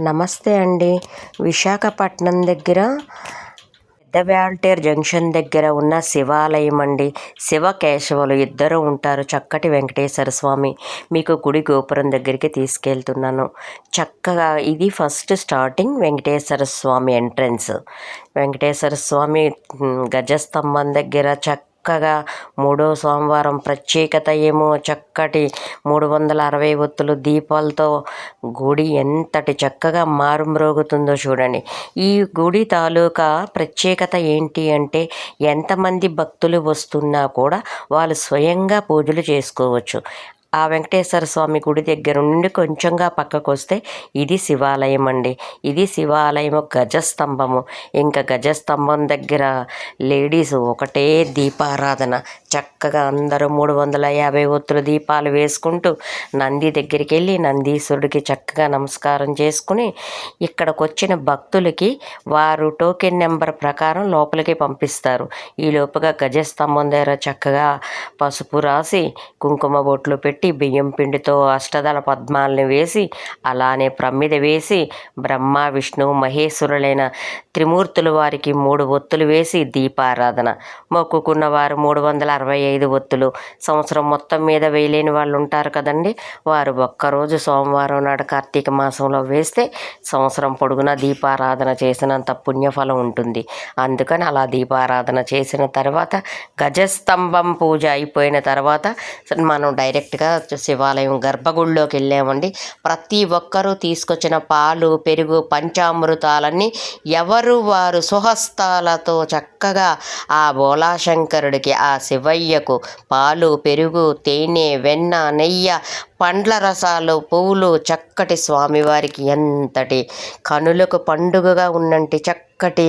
నమస్తే అండి. విశాఖపట్నం దగ్గర పెద్ద వ్యాల్టేర్ జంక్షన్ దగ్గర ఉన్న శివాలయం అండి. శివ కేశవులు ఇద్దరు ఉంటారు. చక్కటి వెంకటేశ్వర స్వామి మీకు గుడి గోపురం దగ్గరికి తీసుకెళ్తున్నాను. చక్కగా ఇది first starting Venkateswara Swami entrance. Venkateswara Swami గజస్తంభం దగ్గర చక్క చక్కగా మూడో సోమవారం ప్రత్యేకత ఏమో చక్కటి మూడు వందల అరవై ఒత్తులు దీపాలతో గుడి ఎంతటి చక్కగా మారుమ్రోగుతుందో చూడండి. ఈ గుడి తాలూకా ప్రత్యేకత ఏంటి అంటే ఎంతమంది భక్తులు వస్తున్నా కూడా వాళ్ళు స్వయంగా పూజలు చేసుకోవచ్చు. ఆ వెంకటేశ్వర స్వామి గుడి దగ్గర నుండి కొంచెంగా పక్కకు వస్తే ఇది శివాలయం అండి ఇది శివాలయం గజస్తంభము. ఇంకా గజస్తంభం దగ్గర లేడీస్ ఒకటే దీపారాధన. చక్కగా అందరూ మూడు వందల యాభై ఒత్తుల దీపాలు వేసుకుంటూ నంది దగ్గరికి వెళ్ళి నందీశ్వరుడికి చక్కగా నమస్కారం చేసుకుని ఇక్కడికి వచ్చిన భక్తులకి వారు టోకెన్ నెంబర్ ప్రకారం లోపలికి పంపిస్తారు. ఈ లోపుగా గజస్తంభం దగ్గర చక్కగా పసుపు రాసి కుంకుమ బొట్లు పెట్టి బియ్యం పిండితో అష్టదళ పద్మాలని వేసి అలానే ప్రమిద వేసి బ్రహ్మ విష్ణు మహేశ్వరులైన త్రిమూర్తుల వారికి మూడు ఒత్తులు వేసి దీపారాధన. మొక్కుకున్న వారు మూడు వందల అరవై ఐదు ఒత్తులు. సంవత్సరం మొత్తం మీద వేయలేని వాళ్ళు ఉంటారు కదండి. వారు ఒక్కరోజు సోమవారం నాడు కార్తీక మాసంలో వేస్తే సంవత్సరం పొడుగునా దీపారాధన చేసినంత పుణ్యఫలం ఉంటుంది. అందుకని అలా దీపారాధన చేసిన తర్వాత గజస్తంభం పూజ అయిపోయిన తర్వాత మనం డైరెక్ట్గా శివాలయం గర్భగుడిలోకి వెళ్ళామండి ప్రతి ఒక్కరూ తీసుకొచ్చిన పాలు పెరుగు పంచామృతాలన్నీ ఎవరు వారు సుహస్తాలతో చక్కగా ఆ బోలాశంకరుడికి ఆ శివయ్యకు పాలు పెరుగు తేనె వెన్న నెయ్య పండ్ల రసాలు పువ్వులు చక్కటి స్వామివారికి ఎంతటి కనులకు పండుగగా ఉన్నంటి చక్కటి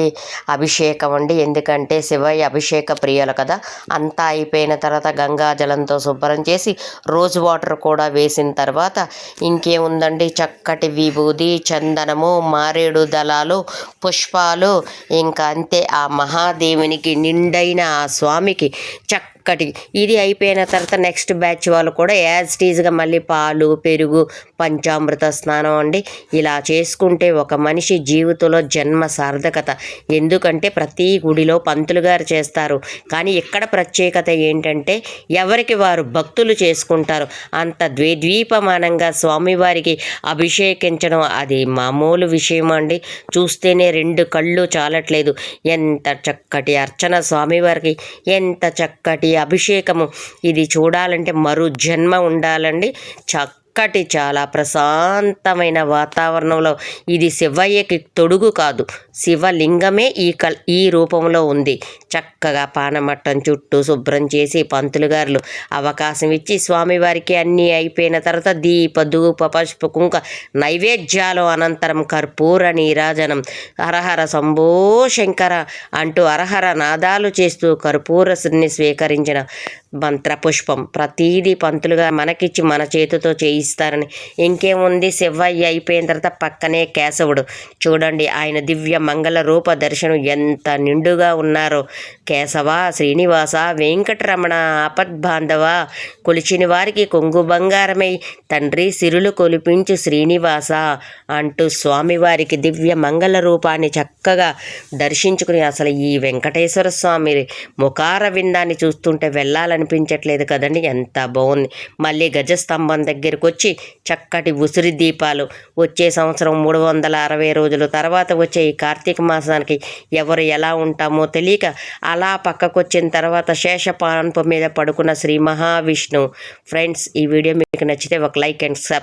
అభిషేకం అండి. ఎందుకంటే శివయ్య అభిషేక ప్రియులు కదా. అంతా అయిపోయిన తర్వాత గంగాజలంతో శుభ్రం చేసి రోజ్ వాటర్ కూడా వేసిన తర్వాత ఇంకేముందండి? చక్కటి విభూది చందనము మారేడు దళాలు పుష్పాలు ఇంకా అంతే. ఆ మహాదేవునికి నిండైన ఆ స్వామికి చక్క చక్కటి ఇది అయిపోయిన తర్వాత నెక్స్ట్ బ్యాచ్ వాళ్ళు కూడా యాజ్ టీజ్గా మళ్ళీ పాలు పెరుగు పంచామృత స్నానం అండి. ఇలా చేసుకుంటే ఒక మనిషి జీవితంలో జన్మ సార్థకత. ఎందుకంటే ప్రతి గుడిలో పంతులు గారు చేస్తారు. కానీ ఇక్కడ ప్రత్యేకత ఏంటంటే ఎవరికి వారు భక్తులు చేసుకుంటారు. అంత ద్వేద్వీపమానంగా స్వామివారికి అభిషేకించడం అది మామూలు విషయం అండి? చూస్తేనే రెండు కళ్ళు చాలట్లేదు. ఎంత చక్కటి అర్చన స్వామివారికి ఎంత చక్కటి అభిషేకము. ఇది చూడాలంటే మరో జన్మ ఉండాలండి చక్కటి చాలా ప్రశాంతమైన వాతావరణంలో. ఇది శివయ్యకి తొడుగు కాదు. శివలింగమే ఈ కల్ ఈ రూపంలో ఉంది. చక్కగా పానమట్టం చుట్టూ శుభ్రం చేసి పంతులు గారులు అవకాశం ఇచ్చి స్వామివారికి అన్నీ అయిపోయిన తర్వాత దీప ధూప పసుపు కుంక నైవేద్యాలు అనంతరం కర్పూర నీరాజనం హరహర శంభో శంకర అంటూ అరహర నాదాలు చేస్తూ కర్పూరని స్వీకరించిన మంత్రపుష్పం. ప్రతీది పంతులుగా మనకిచ్చి మన చేతితో చేయిస్తారని. ఇంకేముంది? శివయ్య అయిపోయిన తర్వాత పక్కనే కేశవుడు. చూడండి ఆయన దివ్య మంగళ రూప దర్శనం ఎంత నిండుగా ఉన్నారో. కేశవ శ్రీనివాస వెంకటరమణ ఆపద్బాంధవ కొలిచిన వారికి కొంగు బంగారమై తండ్రి సిరులు కొలిపించు శ్రీనివాస అంటూ స్వామివారికి దివ్య మంగళ రూపాన్ని చక్కగా దర్శించుకుని అసలు ఈ వెంకటేశ్వర స్వామి ముఖార విందాన్ని చూస్తుంటే వెళ్ళాలనిపించట్లేదు కదండి. ఎంత బాగుంది. మళ్ళీ గజస్తంభం దగ్గరికి వచ్చి చక్కటి ఉసిరి దీపాలు వచ్చే సంవత్సరం మూడు వందల అరవై రోజుల తర్వాత వచ్చే ఈ కార్తీక మాసానికి ఎవరు ఎలా ఉంటామో తెలియక అలా అలా వచ్చిన తర్వాత శేషపాన్పు మీద పడుకున్న శ్రీ మహావిష్ణు. ఫ్రెండ్స్ ఈ వీడియో మీకు నచ్చితే ఒక లైక్ అండ్ సబ్